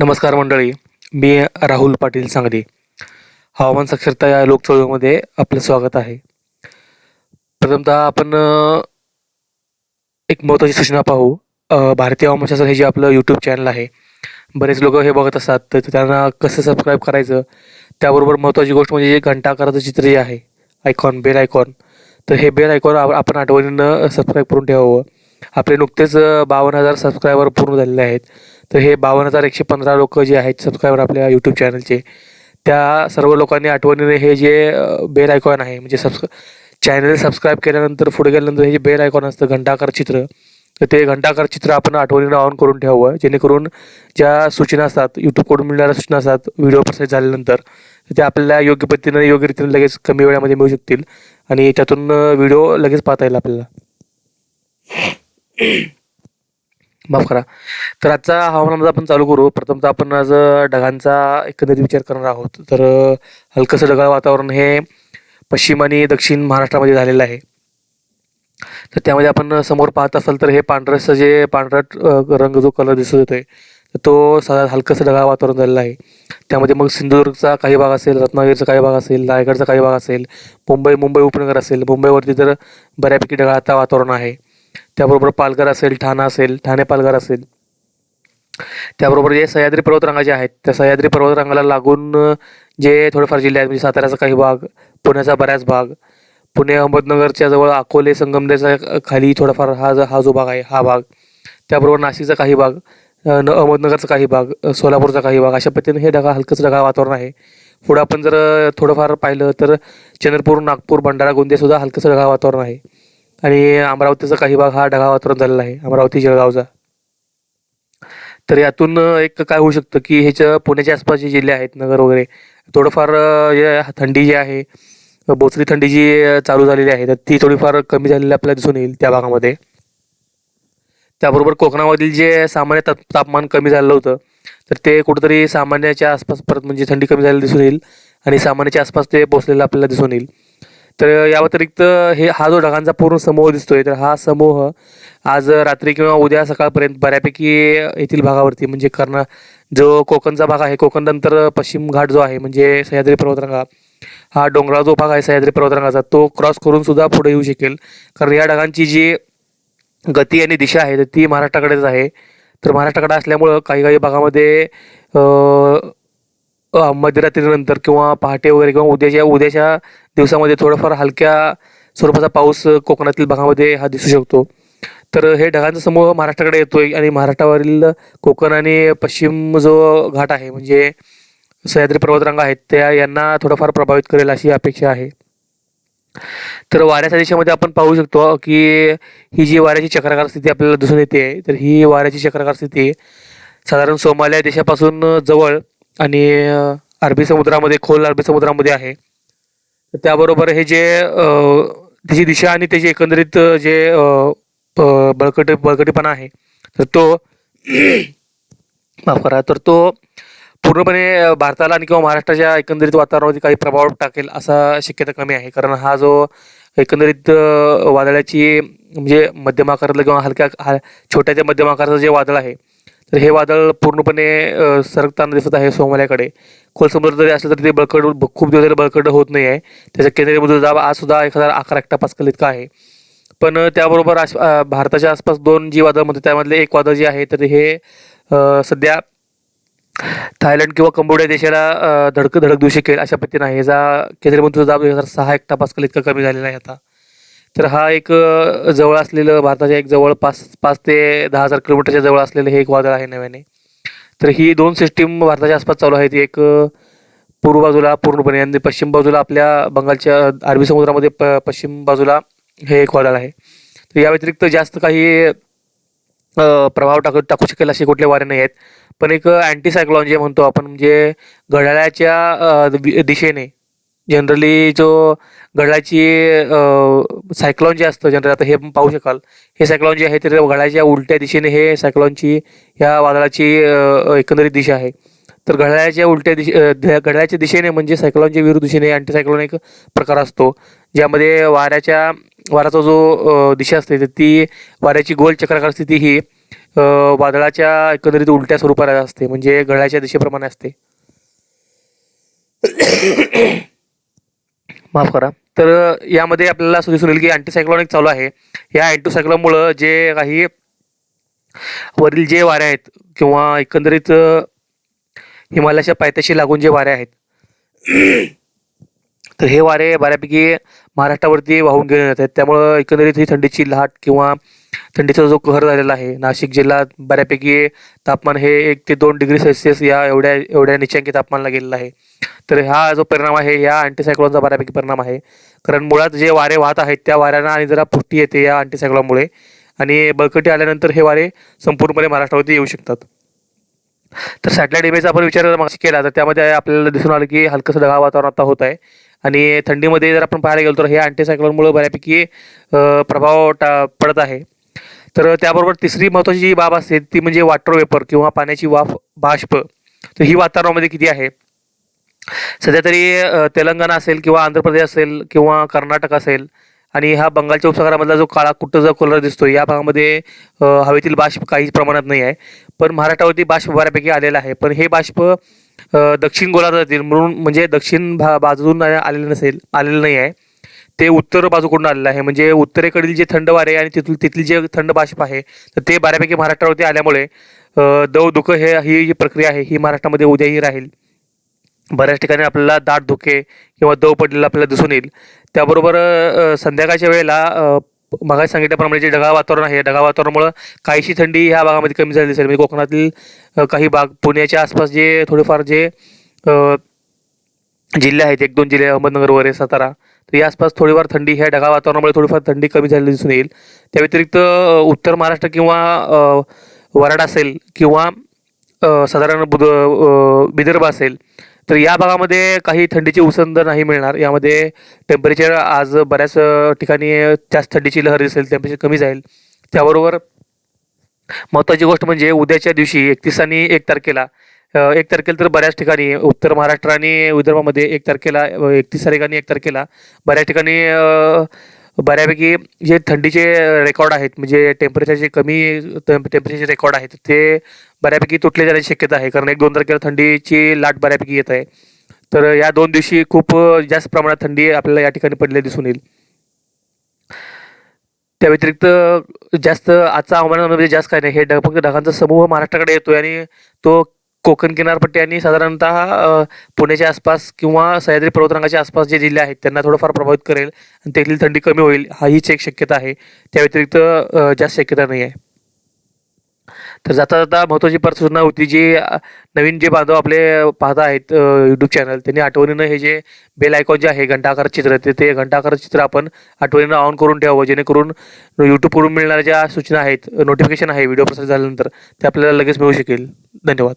नमस्कार मंडळी मी राहुल पाटील सांगली. हवामान साक्षरता या लोकचळवळीमध्ये आपलं स्वागत आहे. प्रथमतः आपण एक महत्त्वाची सूचना पाहू. भारतीय भारतीय हवामानशास्त्र हे जे आपलं यूट्यूब चॅनल आहे बरेच लोक हे बघत असतात तर त्यांना कसं सबस्क्राईब करायचं? त्याबरोबर महत्त्वाची गोष्ट म्हणजे जे घंटा आकाराचं चित्र जे आहे आयकॉन बेल आयकॉन तर हे बेल आयकॉन आपण आठवणीनं सबस्क्राईब करून ठेवावं. आपले नुकतेच बावन्न हजार सबस्क्रायबर पूर्ण झालेले आहेत. तर हे बावन्न हजार एकशे पंधरा लोक जे आहेत सबस्क्रायबर आपल्या यूट्यूब चॅनलचे त्या सर्व लोकांनी आठवणीने हे जे बेल आयकॉन आहे म्हणजे सबस्क्रा चॅनल सबस्क्राईब केल्यानंतर पुढे गेल्यानंतर हे जे बेल आयकॉन असतं घंटाकार चित्र तर ते घंटाकार चित्र आपण आठवणीनं ऑन करून ठेवावं जेणेकरून ज्या सूचना असतात यूट्यूबकडून मिळणाऱ्या सूचना असतात व्हिडिओ प्रसारित झाल्यानंतर ते आपल्याला योग्य पद्धतीनं योग्य रीतीने लगेच कमी वेळामध्ये मिळू शकतील. आणि त्यातून व्हिडिओ लगेच पाहता येईल आपल्याला. माफ करा. तर आजचा हवामानामध्ये आपण चालू करू. प्रथमतः आपण आज ढगांचा एकंदरीत विचार करणार आहोत. तर हलकंसं ढगाळ वातावरण हे पश्चिम आणि दक्षिण महाराष्ट्रामध्ये झालेलं आहे. तर त्यामध्ये आपण समोर पाहत असाल तर हे पांढरसं जे पांढरट रंग जो कलर दिसत होतोय तर तो साधा हलकंसं ढगाळ वातावरण झालेलं आहे. त्यामध्ये मग सिंधुदुर्गचा काही भाग असेल रत्नागिरीचा काही भाग असेल रायगडचा काही भाग असेल मुंबई मुंबई उपनगर असेल. मुंबईवरती तर बऱ्यापैकी ढगाळता वातावरण आहे. त्याबरोबर पालघर असेल ठाणा असेल ठाणे पालघर असेल. त्याबरोबर जे सह्याद्री पर्वतरांगा आहेत त्या सह्याद्री पर्वतरांगाला लागून जे थोडेफार जिल्हे आहेत म्हणजे साताऱ्याचा काही भाग पुण्याचा बऱ्याच भाग पुणे अहमदनगरच्या जवळ अकोले संगमनेरचा खाली थोडाफार हा जो हा जो भाग आहे हा भाग. त्याबरोबर नाशिकचा काही भाग न अहमदनगरचा काही भाग सोलापूरचा काही भाग अशा पद्धतीने हे ढगाळ हलकंच ढगाळ वातावरण आहे. पुढं आपण जर थोडंफार पाहिलं तर चंद्रपूर नागपूर भंडारा गोंदिया सुद्धा हलकंसं ढगाळ वातावरण आहे. आणि अमरावतीचा काही भाग हा ढगाळ वातावरण झालेला आहे अमरावती जळगावचा. तर यातून एक काय होऊ शकतं की ह्याच्या पुण्याच्या आसपास जे जिल्हे आहेत नगर वगैरे थोडंफार जे थंडी जी आहे बोचरी थंडी जी चालू झालेली आहे तर ती थोडीफार कमी झालेली आपल्याला दिसून येईल त्या भागामध्ये. त्याबरोबर कोकणामधील जे सामान्य ताप तापमान कमी झालेलं होतं तर ते कुठंतरी सामान्याच्या आसपास परत म्हणजे थंडी कमी झालेली दिसून येईल आणि सामान्याच्या आसपास ते पोचलेलं आपल्याला दिसून येईल. तर या व्यतिरिक्त हे हा जो ढगांचा पूर्ण समूह दिसतोय तर हा समूह आज रात्री किंवा उद्या सकाळपर्यंत बऱ्यापैकी येथील भागावरती म्हणजे कर्ना जो कोकणचा भाग आहे कोकण नंतर पश्चिम घाट जो आहे म्हणजे सह्याद्री पर्वतरांगा हा डोंगराळ जो भाग आहे सह्याद्री पर्वतरांगाचा तो क्रॉस करून सुद्धा पुढे येऊ शकेल. कारण या ढगांची जी गती आणि दिशा आहे तर ती महाराष्ट्राकडेच आहे. तर महाराष्ट्राकडे असल्यामुळं काही काही भागामध्ये मध्यरात्रीनंतर किंवा पहाटे वगैरे किंवा उद्याच्या उद्याच्या दिवसामध्ये थोडंफार हलक्या स्वरूपाचा पाऊस कोकणातील भागामध्ये हा दिसू शकतो. तर हे ढगांचा समूह महाराष्ट्राकडे येतोय आणि महाराष्ट्रावरील कोकण आणि पश्चिम जो घाट आहे म्हणजे सह्याद्री पर्वतरांगा आहेत त्या यांना थोडंफार प्रभावित करेल अशी अपेक्षा आहे. तर वाऱ्याच्या दिशेमध्ये आपण पाहू शकतो की ही जी वाऱ्याची चक्राकार स्थिती आपल्याला दिसून येते तर ही वाऱ्याची चक्राकार स्थिती साधारण सोमालिया देशापासून जवळ आणि अरबी समुद्रामध्ये खोल अरबी समुद्रामध्ये आहे. त्याबरोबर हे जे त्याची दिशा आणि त्याची एकंदरीत जे बळकट बळकटीपणा आहे तर तो माफ करा तर तो पूर्णपणे भारताला आणि किंवा महाराष्ट्राच्या एकंदरीत वातावरणावरती काही प्रभाव टाकेल असा शक्यता कमी आहे. कारण हा जो एकंदरीत वादळाची म्हणजे मध्यम आकारातलं किंवा हलक्या हा छोट्या मध्यम आकाराचं जे वादळ आहे तर हे वादळ पूर्णपणे सरकताना दिसत आहे सोमाल्याकडे. खोल समुद्र जरी असलं तरी ते बळकट खूप दिवस झाले बळकट होत नाही आहे त्याचा केंद्रीय दाब आज सुद्धा एक हजार अकरा एकटा पास्कल इतका आहे. पण त्याबरोबर आस भारताच्या आसपास दोन जी वादळ म्हणते त्यामधले एक वादळ जे आहे तर हे सध्या थायलंड किंवा कंबोडिया देशाला धडक धडक देऊ शकेल अशा पद्धतीने आहे. याचा केंद्रीय मंत्री दाब एक हजार सहा एकटा पासकल इतका कमी झालेला आहे आता. तर हा एक जवळ असलेलं भारताच्या एक जवळ पाच पाच ते दहा हजार किलोमीटरच्या जवळ असलेलं हे एक वादळ आहे नव्याने. तर ही दोन सिस्टीम भारताच्या आसपास चालू आहेत. एक पूर्व बाजूला पूर्णपणे आणि पश्चिम बाजूला आपल्या बंगालच्या अरबी समुद्रामध्ये प पश्चिम बाजूला हे एक वादळ आहे. तर या व्यतिरिक्त जास्त काही प्रभाव टाकू टाकू शकेल असे कुठले वारे नाही आहेत. पण एक अँटी सायक्लॉन जे म्हणतो आपण म्हणजे घड्याळाच्या दिशेने जनरली जो घडाची सायक्लॉन जे असतं जनरल आता हे आपण पाहू शकाल. हे सायक्लॉन जे आहे तर घडाळ्याच्या उलट्या दिशेने हे सायक्लॉनची ह्या वादळाची एकंदरीत दिशा आहे. तर घड्याळाच्या उलट्या दिशे अ, घड्याळाच्या दिशेने म्हणजे सायक्लॉनच्या विरुद्ध दिशेने अँटीसायक्लॉन एक प्रकार असतो. ज्यामध्ये वाऱ्याच्या वाऱ्याचा जो दिशा असते तर ती वाऱ्याची गोल चक्राकार स्थिती ही वादळाच्या एकंदरीत उलट्या स्वरूपात असते. म्हणजे घड्याळाच्या दिशेप्रमाणे असते. माफ करा. तर यामध्ये आपल्याला असं दिसून येईल की अँटीसायक्लॉनिक चालू आहे. या अँटीसायक्लॉनमुळं जे काही वरील जे वारे आहेत किंवा एकंदरीत हिमालयाच्या पायथ्याशी लागून जे वारे आहेत तर हे वारे बऱ्यापैकी महाराष्ट्रावरती वाहून घेऊन येत आहेत त्यामुळं एकंदरीत ही थंडीची लाट किंवा थंडीचा जो कहर झालेला आहे नाशिक जिल्ह्यात बऱ्यापैकी तापमान हे एक ते दोन डिग्री सेल्सिअस या एवढ्या एवढ्या निचांकी तापमानाला गेलेला आहे. तर हा जो परिणाम आहे या अँटीसायक्लॉनचा बऱ्यापैकी परिणाम आहे. कारण मुळात जे वारे वाहत आहेत त्या वाऱ्यांना आणि जरा पुष्टी येते या अँटीसायक्लॉनमुळे आणि बळकटी आल्यानंतर हे वारे संपूर्णपणे महाराष्ट्रावरती येऊ शकतात. तर सॅटेलाईट इमेजचा आपण विचार जर केला तर त्यामध्ये आपल्याला दिसून आलं की हलकंसं ढगाळ वातावरण आता होत आहे. आणि थंडीमध्ये जर आपण पाहायला गेलो तर हे अँटीसायक्लॉनमुळे बऱ्यापैकी प्रभाव टा पडत आहे. तर त्याबरोबर तिसरी महत्त्वाची जी बाब असते ती म्हणजे वॉटर वेपर किंवा पाण्याची वाफ बाष्प. तर ही वातावरणामध्ये किती आहे? सध्या तरी तेलंगणा असेल किंवा आंध्र प्रदेश असेल किंवा कर्नाटक असेल आणि हा बंगालच्या उपसागरामधला जो काळा कुट्ट जो कलर दिसतो या भागामध्ये हवेतील बाष्प काहीच प्रमाणात नाही आहे. पण महाराष्ट्रावरती बाष्प बऱ्यापैकी आलेला आहे. पण हे बाष्प दक्षिण गोलार्धातील म्हणून म्हणजे दक्षिण भा बाजून आलेलं नसेल आलेलं नाही आहे. ते उत्तर बाजूकडून आलेलं आहे. म्हणजे उत्तरेकडील जे थंड वारे आणि तिथून तिथली जे थंड बाष्प आहे तर ते बऱ्यापैकी महाराष्ट्रावरती आल्यामुळे दव दुखं हे ही जी प्रक्रिया आहे ही महाराष्ट्रामध्ये उद्याही राहील. बऱ्याच ठिकाणी आपल्याला दाट धुके किंवा दव पडलेला आपल्याला दिसून येईल. त्याबरोबर संध्याकाळच्या वेळेला मग सांगितल्याप्रमाणे जे ढगाळ वातावरण आहे ढगाळ वातावरणामुळं काहीशी थंडी ह्या भागामध्ये कमी झाली दिसेल. म्हणजे कोकणातील काही भाग पुण्याच्या आसपास जे थोडेफार जे जिल्हे आहेत एक दोन जिल्हे अहमदनगर वगैरे सातारा. तर या आसपास थोडीफार थंडी ह्या ढगाळ वातावरणामुळे थोडीफार थंडी कमी झालेली दिसून येईल. त्या व्यतिरिक्त उत्तर महाराष्ट्र किंवा वराड असेल किंवा साधारण बुध विदर्भ असेल तर या भागामध्ये काही थंडीची उसंद नाही मिळणार. यामध्ये टेम्परेचर आज बऱ्याच ठिकाणी जास्त थंडीची लहर दिसेल टेम्परेचर कमी जाईल. त्याबरोबर महत्त्वाची गोष्ट म्हणजे उद्याच्या दिवशी एकतीस आणि एक तारखेला एक तारखेला तर बऱ्याच ठिकाणी उत्तर महाराष्ट्र आणि विदर्भामध्ये एक तारखेला एकतीस तारीख आणि एक तारखेला बऱ्याच ठिकाणी बऱ्यापैकी जे थंडीचे रेकॉर्ड आहेत म्हणजे टेम्परेचरचे कमी टेम्परेचरचे रेकॉर्ड आहेत ते बऱ्यापैकी तुटले जाण्याची शक्यता आहे. कारण एक दोन तारखेला थंडीची लाट बऱ्यापैकी येत आहे. तर या दोन दिवशी खूप जास्त प्रमाणात थंडी आपल्याला या ठिकाणी पडलेली दिसून येईल. त्या व्यतिरिक्त जास्त आजचा हवामानामध्ये म्हणजे जास्त काय नाही. हे ढग फक्त ढगांचा समूह महाराष्ट्राकडे येतोय आणि तो कोकण किनारपट्टी आणि साधारणतः पुण्याच्या आसपास किंवा सह्याद्री पर्वतरांगाच्या आसपास जे जिल्हे आहेत त्यांना थोडंफार प्रभावित करेल आणि तेथील थंडी कमी होईल हा हीच एक शक्यता आहे. त्या व्यतिरिक्त जास्त शक्यता नाही आहे. तर जाता जाता महत्त्वाची पर सूचना होती जी नवीन जे बांधव आपले पाहत आहेत यूट्यूब चॅनल त्यांनी आठवणीनं हे जे बेल आयकॉन जे आहे घंटाकार चित्र ते ते घंटाकार चित्र आपण आठवणीनं ऑन करून ठेवावं जेणेकरून यूट्यूबकडून मिळणाऱ्या ज्या सूचना आहेत नोटिफिकेशन आहे व्हिडिओ प्रसारित झाल्यानंतर ते आपल्याला लगेच मिळू शकेल. धन्यवाद.